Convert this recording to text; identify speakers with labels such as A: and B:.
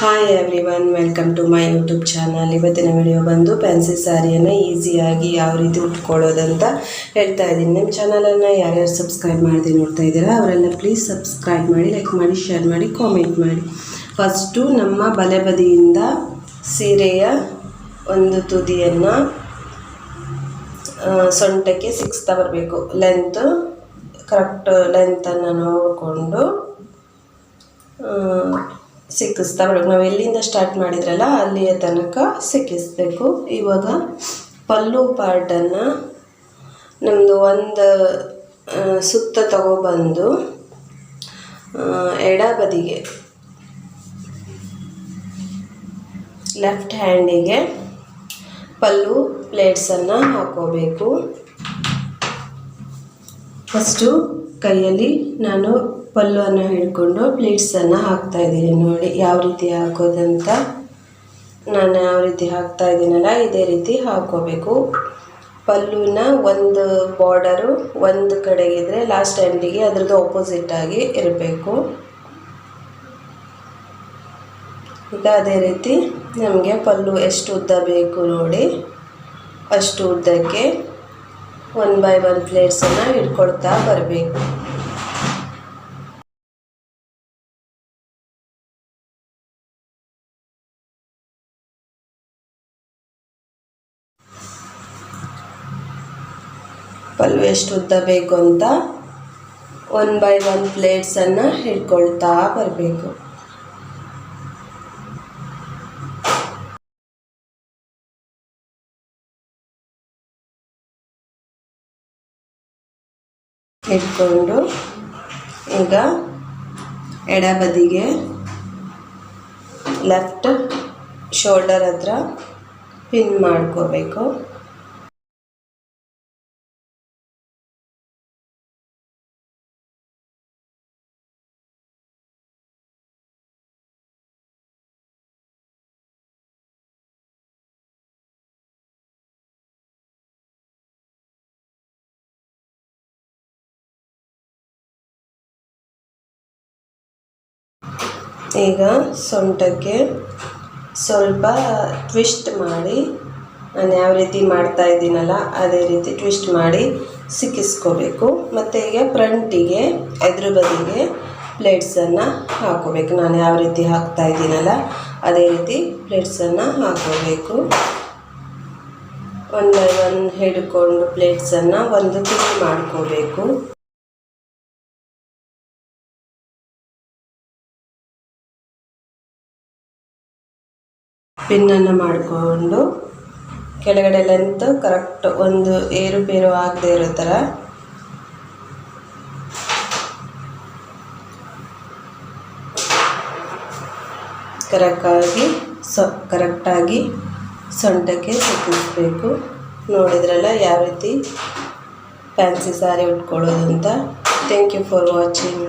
A: Hi everyone welcome to my YouTube channel ಇವತ್ತಿನ video ಬಂದು fancy ಸ್ಯಾರಿಯನ್ನು ಈಸಿಯಾಗಿ ಯಾವ ರೀತಿ ಉಟ್ಕೊಳ್ಳೋದಂತ ಹೇಳ್ತಾ ಇದ್ದೀನಿ. ನಿಮ್ಮ ಚಾನಲನ್ನು ಯಾರ್ಯಾರು ಸಬ್ಸ್ಕ್ರೈಬ್ ಮಾಡಿ ನೋಡ್ತಾ ಇದ್ದೀರಾ, ಅವರೆಲ್ಲ ಪ್ಲೀಸ್ ಸಬ್ಸ್ಕ್ರೈಬ್ ಮಾಡಿ ಲೈಕ್ ಮಾಡಿ ಶೇರ್ ಮಾಡಿ ಕಾಮೆಂಟ್ ಮಾಡಿ. ಫಸ್ಟು ನಮ್ಮ ಬಲೆ ಬದಿಯಿಂದ ಸೀರೆಯ ಒಂದು ತುದಿಯನ್ನು ಸೊಂಟಕ್ಕೆ ಸಿಕ್ಸ್ತಾ ಬರಬೇಕು. ಲೆಂತ್ ಕರೆಕ್ಟ್ ಲೆಂತನ್ನು ನೋಡಿಕೊಂಡು ಸಿಕ್ಕಿಸ್ತಾ ಬರಬೇಕು ನಾವು ಎಲ್ಲಿಂದ ಸ್ಟಾರ್ಟ್ ಮಾಡಿದ್ರಲ್ಲ ಅಲ್ಲಿಯ ತನಕ ಸಿಕ್ಕಿಸ್ಬೇಕು. ಇವಾಗ ಪಲ್ಲು ಪಾರ್ಟನ್ನು ನಮ್ಮದು ಒಂದು ಸುತ್ತ ತಗೊಬಂದು ಎಡ ಬದಿಗೆ ಲೆಫ್ಟ್ ಹ್ಯಾಂಡಿಗೆ ಪಲ್ಲು ಪ್ಲೇಟ್ಸನ್ನು ಹಾಕೋಬೇಕು. ಫಸ್ಟು ಕೈಯಲ್ಲಿ ನಾನು ಪಲ್ಲುವನ್ನು ಹಿಡ್ಕೊಂಡು ಪ್ಲೇಟ್ಸನ್ನು ಹಾಕ್ತಾ ಇದ್ದೀನಿ ನೋಡಿ, ಯಾವ ರೀತಿ ಹಾಕೋದಂತ. ನಾನು ಯಾವ ರೀತಿ ಹಾಕ್ತಾ ಇದ್ದೀನಲ್ಲ, ಇದೇ ರೀತಿ ಹಾಕೋಬೇಕು. ಪಲ್ಲುನ ಒಂದು ಬಾರ್ಡರು ಒಂದು ಕಡೆಗಿದ್ರೆ ಲಾಸ್ಟ್ ಎಂಡಿಗೆ ಅದ್ರದ್ದು ಆಪೋಸಿಟ್ ಆಗಿ ಇರಬೇಕು. ಈಗ ಅದೇ ರೀತಿ ನಮಗೆ ಪಲ್ಲು ಎಷ್ಟು ಉದ್ದ ಬೇಕು ನೋಡಿ. ಅಷ್ಟು ಉದ್ದಕ್ಕೆ ಒನ್ ಬೈ ಒನ್ ಪ್ಲೇಟ್ಸನ್ನು ಇಟ್ಕೊಳ್ತಾ ಬರಬೇಕು. ಪಲ್ಲು ಎಷ್ಟು ಉದ್ದ ಬೇಕು ಅಂತ ಒನ್ ಬೈ ಒನ್ ಪ್ಲೇಟ್ಸನ್ನು ಹಿಡ್ಕೊಳ್ತಾ ಬರಬೇಕು. ಹಿಡ್ಕೊಂಡು ಈಗ ಎಡಬದಿಗೆ ಲೆಫ್ಟ್ ಶೋಲ್ಡರ್ ಹತ್ರ ಪಿನ್ ಮಾಡ್ಕೋಬೇಕು. ಈಗ ಸೊಂಟಕ್ಕೆ ಸ್ವಲ್ಪ ಟ್ವಿಸ್ಟ್ ಮಾಡಿ. ನಾನು ಯಾವ ರೀತಿ ಮಾಡ್ತಾ ಇದ್ದೀನಲ್ಲ, ಅದೇ ರೀತಿ ಟ್ವಿಸ್ಟ್ ಮಾಡಿ ಸಿಕ್ಕಿಸ್ಕೋಬೇಕು. ಮತ್ತು ಈಗ ಫ್ರಂಟಿಗೆ ಎದುರು ಬದಿಗೆ ಪ್ಲೇಟ್ಸನ್ನು ಹಾಕೋಬೇಕು. ನಾನು ಯಾವ ರೀತಿ ಹಾಕ್ತಾ ಇದ್ದೀನಲ್ಲ, ಅದೇ ರೀತಿ ಪ್ಲೇಟ್ಸನ್ನು ಹಾಕೋಬೇಕು. ಬೈ ಒನ್ ಹಿಡ್ಕೊಂಡು ಪ್ಲೇಟ್ಸನ್ನು ಒಂದು ತಿಂಗ್ ಮಾಡ್ಕೋಬೇಕು. ಪಿನ್ನನ್ನು ಮಾಡಿಕೊಂಡು ಕೆಳಗಡೆ ಲೆಂತ್ ಕರೆಕ್ಟ್ ಒಂದು ಏರುಪೇರು ಆಗದೆ ಇರೋ ಥರ ಕರೆಕ್ಟಾಗಿ ಸೊ ಕರೆಕ್ಟಾಗಿ ಸೊಂಟಕ್ಕೆ ಸಿಕ್ಕಿಸ್ಬೇಕು ನೋಡಿದ್ರಲ್ಲ ಯಾವ ರೀತಿ ಫ್ಯಾನ್ಸಿ ಸ್ಯಾರಿ ಉಟ್ಕೊಳ್ಳೋದು ಅಂತ. Thank you for watching